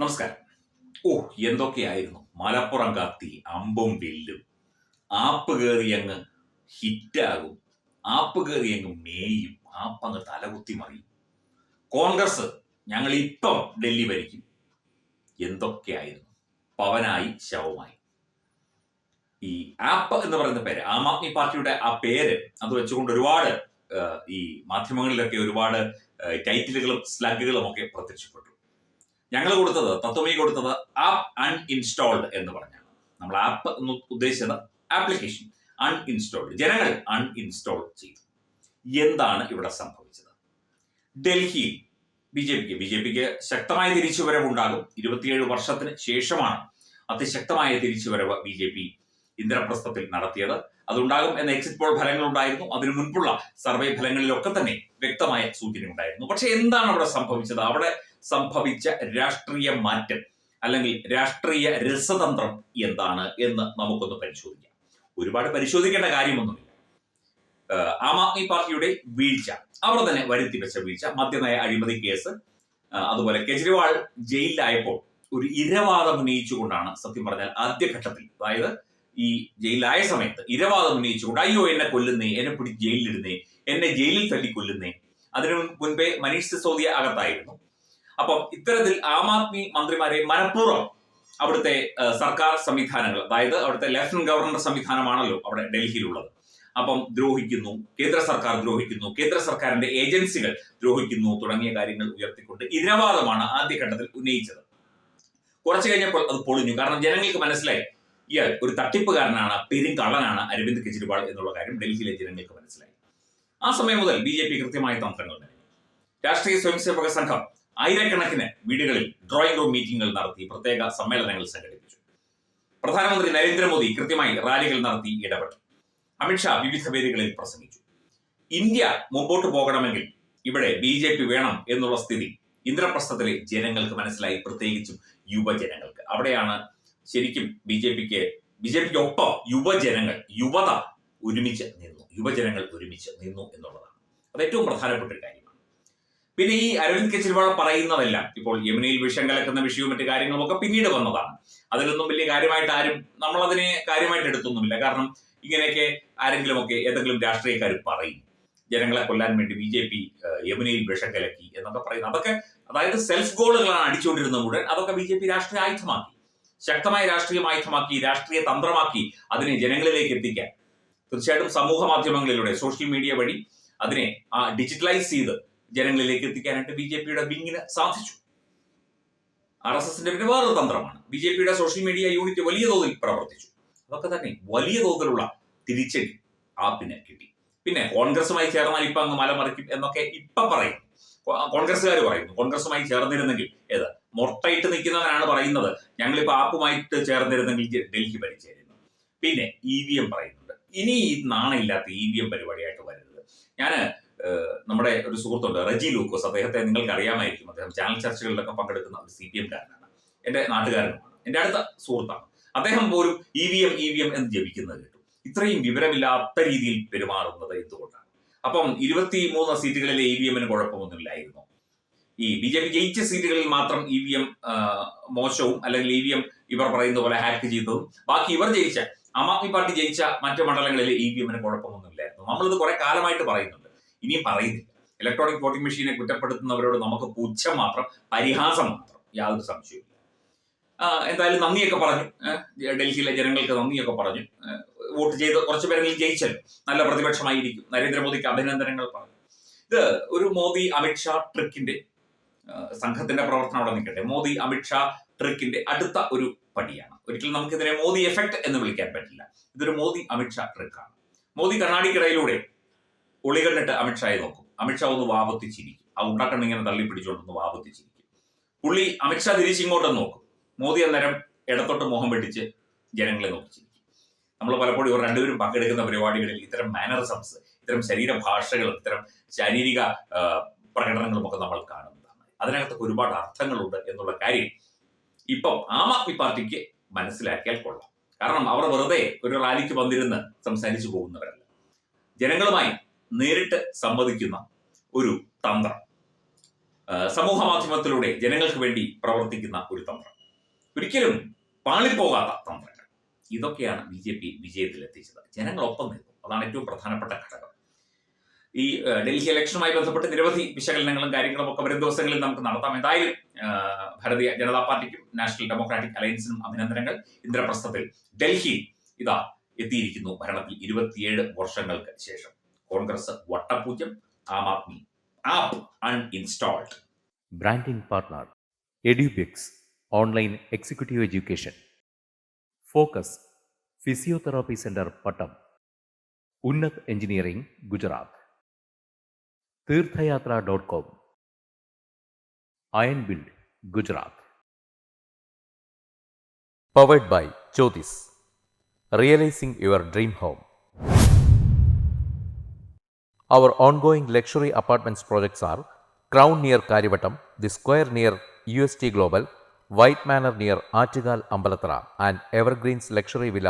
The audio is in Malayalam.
നമസ്കാരം. ഓ എന്തൊക്കെയായിരുന്നു? മലപ്പുറം കത്തി അമ്പും വില്ലും. ആപ്പ് കയറി അങ്ങ് ഹിറ്റാകും. ആപ്പ് കയറി അങ്ങ് മേയും. ആപ്പ് അങ്ങ് തലകുത്തി മറിയും. കോൺഗ്രസ് ഞങ്ങൾ ഇപ്പം ഡൽഹി ഭരിക്കും. എന്തൊക്കെയായിരുന്നു? പവനായി ശവമായി. ഈ ആപ്പ് എന്ന് പറയുന്ന പേര് ആം ആദ്മി പാർട്ടിയുടെ ആ പേര് അത് വെച്ചുകൊണ്ട് ഒരുപാട് ഈ മാധ്യമങ്ങളിലൊക്കെ ഒരുപാട് ടൈറ്റിലുകളും സ്ലഗുകളും ഒക്കെ പ്രത്യക്ഷപ്പെട്ടു. ഞങ്ങൾ കൊടുത്തത് തത്വമി കൊടുത്തത് ആപ്പ് അൺഇൻസ്റ്റാൾഡ് എന്ന് പറഞ്ഞാണ്. നമ്മൾ ആപ്പ് എന്ന് ഉദ്ദേശിച്ചത് ആപ്ലിക്കേഷൻ അൺഇൻസ്റ്റാൾഡ് ജനങ്ങൾ അൺഇൻസ്റ്റാൾ ചെയ്തു. എന്താണ് ഇവിടെ സംഭവിച്ചത്? ഡൽഹി ബി ജെ പിക്ക് ബി ജെ പിക്ക് ശക്തമായ തിരിച്ചുവരവ് ഉണ്ടാകും ഇരുപത്തിയേഴ് വർഷത്തിന് ശേഷമാണ് അതിശക്തമായ തിരിച്ചുവരവ് ബി ജെ പി ഇന്ദ്രപ്രസ്ഥത്തിൽ നടത്തിയത്. അതുണ്ടാകും എന്ന എക്സിറ്റ് പോൾ ഫലങ്ങൾ ഉണ്ടായിരുന്നു അതിനു മുൻപുള്ള സർവേ ഫലങ്ങളിലൊക്കെ തന്നെ വ്യക്തമായ സൂചന ഉണ്ടായിരുന്നു പക്ഷെ എന്താണ് അവിടെ സംഭവിച്ചത്? അവിടെ സംഭവിച്ച രാഷ്ട്രീയ മാറ്റം അല്ലെങ്കിൽ രാഷ്ട്രീയ രസതന്ത്രം എന്താണ് എന്ന് നമുക്കൊന്ന് പരിശോധിക്കാം. ഒരുപാട് പരിശോധിക്കേണ്ട കാര്യമൊന്നുമില്ല. ആം ആദ്മി പാർട്ടിയുടെ വീഴ്ച അവർ തന്നെ വരുത്തി വെച്ച വീഴ്ച മദ്യനയ അഴിമതി കേസ് അതുപോലെ കെജ്രിവാൾ ജയിലിലായപ്പോൾ ഒരു ഇരവാദം ഉന്നയിച്ചുകൊണ്ടാണ് സത്യം പറഞ്ഞാൽ ആദ്യഘട്ടത്തിൽ അതായത് ഈ ജയിലിലായ സമയത്ത് ഇരവാദം ഉന്നയിച്ചുകൊണ്ട് അയ്യോ എന്നെ കൊല്ലുന്നേ എന്നെ പിടിച്ച് ജയിലിലിരുന്നേ എന്നെ ജയിലിൽ തല്ലി കൊല്ലുന്നേ അതിനു മുൻപേ മനീഷ് സിസോദിയ അകത്തായിരുന്നു. അപ്പം ഇത്തരത്തിൽ ആം ആദ്മി മന്ത്രിമാരെ മനഃപൂർവം അവിടുത്തെ സർക്കാർ സംവിധാനങ്ങൾ അതായത് അവിടുത്തെ ലഫ്റ്റനന്റ് ഗവർണർ സംവിധാനമാണല്ലോ അവിടെ ഡൽഹിയിലുള്ളത്. അപ്പം ദ്രോഹിക്കുന്നു കേന്ദ്ര സർക്കാർ ദ്രോഹിക്കുന്നു കേന്ദ്ര സർക്കാരിന്റെ ഏജൻസികൾ ദ്രോഹിക്കുന്നു തുടങ്ങിയ കാര്യങ്ങൾ ഉയർത്തിക്കൊണ്ട് ഇരവാദമാണ് ആദ്യഘട്ടത്തിൽ ഉന്നയിച്ചത്. കുറച്ചു കഴിഞ്ഞപ്പോൾ അത് പൊളിഞ്ഞു. കാരണം ജനങ്ങൾക്ക് മനസ്സിലായി ഇയാൾ ഒരു തട്ടിപ്പുകാരനാണ് പെരുങ്കള്ളനാണ് അരവിന്ദ് കെജ്രിവാൾ എന്നുള്ള കാര്യം ഡൽഹിയിലെ ജനങ്ങൾക്ക് മനസ്സിലായി. ആ സമയം മുതൽ ബി കൃത്യമായ തന്ത്രങ്ങൾ നൽകി രാഷ്ട്രീയ സ്വയംസേവക സംഘം ആയിരക്കണക്കിന് വീടുകളിൽ ഡ്രോയിങ് റൂം മീറ്റിംഗുകൾ നടത്തി പ്രത്യേക സമ്മേളനങ്ങൾ സംഘടിപ്പിച്ചു. പ്രധാനമന്ത്രി നരേന്ദ്രമോദി കൃത്യമായി റാലികൾ നടത്തി ഇടപെട്ടു. അമിത്ഷാ വിവിധ വേദികളിൽ പ്രസംഗിച്ചു. ഇന്ത്യ മുമ്പോട്ട് പോകണമെങ്കിൽ ഇവിടെ ബി ജെ പി വേണം എന്നുള്ള സ്ഥിതി ഇന്ദ്രപ്രസ്ഥത്തിലെ ജനങ്ങൾക്ക് മനസ്സിലായി പ്രത്യേകിച്ചും യുവജനങ്ങൾക്ക്. അവിടെയാണ് ശരിക്കും ബി ജെ പിക്ക് ബി ജെ പിക്ക് ഒപ്പം യുവജനങ്ങൾ യുവത ഒരുമിച്ച് നിന്നു. യുവജനങ്ങൾ ഒരുമിച്ച് നിന്നു എന്നുള്ളതാണ്. അത് ഏറ്റവും പ്രധാനപ്പെട്ട കാര്യമാണ് പിന്നെ ഈ അരവിന്ദ് കെജ്രിവാൾ പറയുന്നതെല്ലാം ഇപ്പോൾ യമുനയിൽ വിഷം കലക്കുന്ന വിഷയവും മറ്റു കാര്യങ്ങളും ഒക്കെ പിന്നീട് വന്നതാണ്. അതിലൊന്നും വലിയ കാര്യമായിട്ട് ആരും നമ്മൾ അതിനെ കാര്യമായിട്ട് എടുത്തൊന്നുമില്ല. കാരണം ഇങ്ങനെയൊക്കെ ആരെങ്കിലുമൊക്കെ ഏതെങ്കിലും രാഷ്ട്രീയക്കാർ പറയും ജനങ്ങളെ കൊല്ലാൻ വേണ്ടി ബി ജെ പി യമുനയിൽ വിഷം കലക്കി എന്നൊക്കെ പറയുന്നത്. അതൊക്കെ അതായത് സെൽഫ് ഗോളുകളാണ് അടിച്ചുകൊണ്ടിരുന്നത് മുഴുവൻ. അതൊക്കെ ബി ജെ പി രാഷ്ട്രീയ ആയുധമാക്കി ശക്തമായ രാഷ്ട്രീയ ആയുധമാക്കി രാഷ്ട്രീയ തന്ത്രമാക്കി അതിനെ ജനങ്ങളിലേക്ക് എത്തിക്കാൻ. തീർച്ചയായിട്ടും സമൂഹ മാധ്യമങ്ങളിലൂടെ സോഷ്യൽ മീഡിയ വഴി അതിനെ ആ ഡിജിറ്റലൈസ് ചെയ്ത് ജനങ്ങളിലേക്ക് എത്തിക്കാനായിട്ട് ബി ജെ പിയുടെ വിങ്ങിന് സാധിച്ചു. ആർ എസ് എസിന്റെ പിന്നെ വേറൊരു തന്ത്രമാണ്. ബി ജെ പിയുടെ സോഷ്യൽ മീഡിയ യൂണിറ്റ് വലിയ തോതിൽ പ്രവർത്തിച്ചു. അതൊക്കെ തന്നെ വലിയ തോതിലുള്ള തിരിച്ചടി ആപ്പിന് കിട്ടി. പിന്നെ കോൺഗ്രസുമായി ചേർന്നാൽ ഇപ്പൊ അങ്ങ് മലമറിക്കും എന്നൊക്കെ ഇപ്പൊ പറയും. കോൺഗ്രസ്സുകാർ പറയുന്നു. കോൺഗ്രസുമായി ചേർന്നിരുന്നെങ്കിൽ ഏത്? മൊട്ടയിട്ട് നിൽക്കുന്നവനാണ് പറയുന്നത്. ഞങ്ങളിപ്പോ ആപ്പുമായിട്ട് ചേർന്നിരുന്നെങ്കിൽ ഡൽഹി ഭരിച്ചായിരുന്നു. പിന്നെ ഇ വി എം പറയുന്നുണ്ട്. ഇനി ഈ നാണയില്ലാത്ത ഇ വി എം പരിപാടിയായിട്ട് വരരുത്. ഏഹ്, നമ്മുടെ ഒരു സുഹൃത്തുണ്ട് റജി ലൂക്കോസ്. അദ്ദേഹത്തെ നിങ്ങൾക്ക് അറിയാമായിരിക്കും അദ്ദേഹം ചാനൽ ചർച്ചകളിലൊക്കെ പങ്കെടുക്കുന്ന ഒരു സി പി എം കാരനാണ്. എന്റെ നാട്ടുകാരനുമാണ്. എന്റെ അടുത്ത സുഹൃത്താണ്. അദ്ദേഹം പോലും E V M E V M എന്ന് ജപിക്കുന്നത് കേട്ടു. ഇത്രയും വിവരമില്ലാത്ത രീതിയിൽ പെരുമാറുന്നത് എന്തുകൊണ്ടാണ്? അപ്പം ഇരുപത്തി മൂന്ന് സീറ്റുകളിലെ ഇ വി എമ്മിന് കുഴപ്പമൊന്നുമില്ലായിരുന്നു. ഈ ബി ജെ പി ജയിച്ച സീറ്റുകളിൽ മാത്രം ഇ വി എം മോശവും അല്ലെങ്കിൽ ഇ വി എം ഇവർ പറയുന്ന പോലെ ഹാക്ക് ചെയ്തതും ബാക്കി ഇവർ ജയിച്ച ആം ആദ്മി പാർട്ടി ജയിച്ച മറ്റു മണ്ഡലങ്ങളിൽ ഇ വി എമ്മിന് കുഴപ്പമൊന്നുമില്ലായിരുന്നു. നമ്മളിത് കുറെ കാലമായിട്ട് പറയുന്നുണ്ട്. ഇനിയും പറയുന്നില്ല. ഇലക്ട്രോണിക് വോട്ടിംഗ് മെഷീനെ കുറ്റപ്പെടുത്തുന്നവരോട് നമുക്ക് പുച്ഛം മാത്രം പരിഹാസം മാത്രം യാതൊരു സംശയവും എന്തായാലും നന്ദിയൊക്കെ പറഞ്ഞു. ഡൽഹിയിലെ ജനങ്ങൾക്ക് നന്ദിയൊക്കെ പറഞ്ഞു. വോട്ട് ചെയ്ത് കുറച്ച് പേരെങ്കിലും ജയിച്ചല്ലോ നല്ല പ്രതിപക്ഷമായിരിക്കും. നരേന്ദ്രമോദിക്ക് അഭിനന്ദനങ്ങൾ പറഞ്ഞു. ഇത് ഒരു മോദി അമിത്ഷാ ട്രിക്കിന്റെ സംഘത്തിന്റെ പ്രവർത്തനം അവിടെ നിൽക്കട്ടെ. മോദി അമിത്ഷാ ട്രിക്കിന്റെ അടുത്ത ഒരു പടിയാണ്. ഒരിക്കലും നമുക്കിതിനെ മോദി എഫക്ട് എന്ന് വിളിക്കാൻ പറ്റില്ല. ഇതൊരു മോദി അമിത്ഷാ ട്രിക്കാണ്. മോദി കണ്ണാടിക്കിടയിലൂടെ ഒളികണ്ടിട്ട് അമിത്ഷായെ നോക്കും. അമിത്ഷാ ഒന്ന് വാപത്തിച്ചിരിക്കും. ആ ഉണ്ടക്കണ്ണിങ്ങനെ തള്ളി പിടിച്ചുകൊണ്ടൊന്ന് വാപത്തിച്ചിരിക്കും. പുള്ളി അമിത്ഷാ തിരിച്ചിങ്ങോട്ടൊന്ന് നോക്കും. മോദി അന്നേരം ഇടത്തോട്ട് മുഖം വെട്ടിച്ച് ജനങ്ങളെ നോക്കിച്ചിരിക്കും. നമ്മൾ പലപ്പോഴും ഇവർ രണ്ടുപേരും പങ്കെടുക്കുന്ന പരിപാടികളിൽ ഇത്തരം മാനറിസംസ് ഇത്തരം ശരീരഭാഷകൾ ഇത്തരം ശാരീരിക പ്രകടനങ്ങളുമൊക്കെ നമ്മൾ കാണുന്നതാണ്. അതിനകത്തൊക്കെ ഒരുപാട് അർത്ഥങ്ങളുണ്ട് എന്നുള്ള കാര്യം ഇപ്പം ആം ആദ്മി പാർട്ടിക്ക് മനസ്സിലാക്കിയാൽ കൊള്ളാം. കാരണം അവർ വെറുതെ ഒരു റാലിക്ക് വന്നിരുന്ന് സംസാരിച്ചു പോകുന്നവരല്ല. ജനങ്ങളുമായി നേരിട്ട് സമ്മതിക്കുന്ന ഒരു തന്ത്രം. സമൂഹ മാധ്യമത്തിലൂടെ ജനങ്ങൾക്ക് വേണ്ടി പ്രവർത്തിക്കുന്ന ഒരു തന്ത്രം. ഒരിക്കലും പാളിപ്പോകാത്ത തന്ത്രങ്ങൾ. ഇതൊക്കെയാണ് ബി ജെ പി വിജയത്തിലെത്തിച്ചത്. ജനങ്ങളൊപ്പം നിന്നു. അതാണ് ഏറ്റവും പ്രധാനപ്പെട്ട ഘടകം. ഈ ഡൽഹി ഇലക്ഷനുമായി ബന്ധപ്പെട്ട് നിരവധി വിശകലനങ്ങളും കാര്യങ്ങളും ഒക്കെ വരും ദിവസങ്ങളിൽ നമുക്ക് നടത്താം. എന്തായാലും ഭാരതീയ ജനതാ പാർട്ടിക്കും നാഷണൽ ഡെമോക്രാറ്റിക് അലയൻസിനും അഭിനന്ദനങ്ങൾ. ഇന്ദ്രപ്രസ്ഥത്തിൽ ഡൽഹി ഇതാ എത്തിയിരിക്കുന്നു. ഭരണത്തിൽ ഇരുപത്തിയേഴ് വർഷങ്ങൾക്ക് ശേഷം. Congress വട്ടപൂജ്യം Aam Aadmi app uninstalled Branding partner EduBix Online Executive Education. Focus Physiotherapy Center Pattam. Unnat Engineering Gujarat. Tirthayatra.com. Iron Build Gujarat. Powered by Jyotis. Realizing your dream home. Our ongoing luxury apartments projects are Crown near Karivattam, The Square near UST Global, White Manor near Achigal Ambalatra, and Evergreens Luxury Villa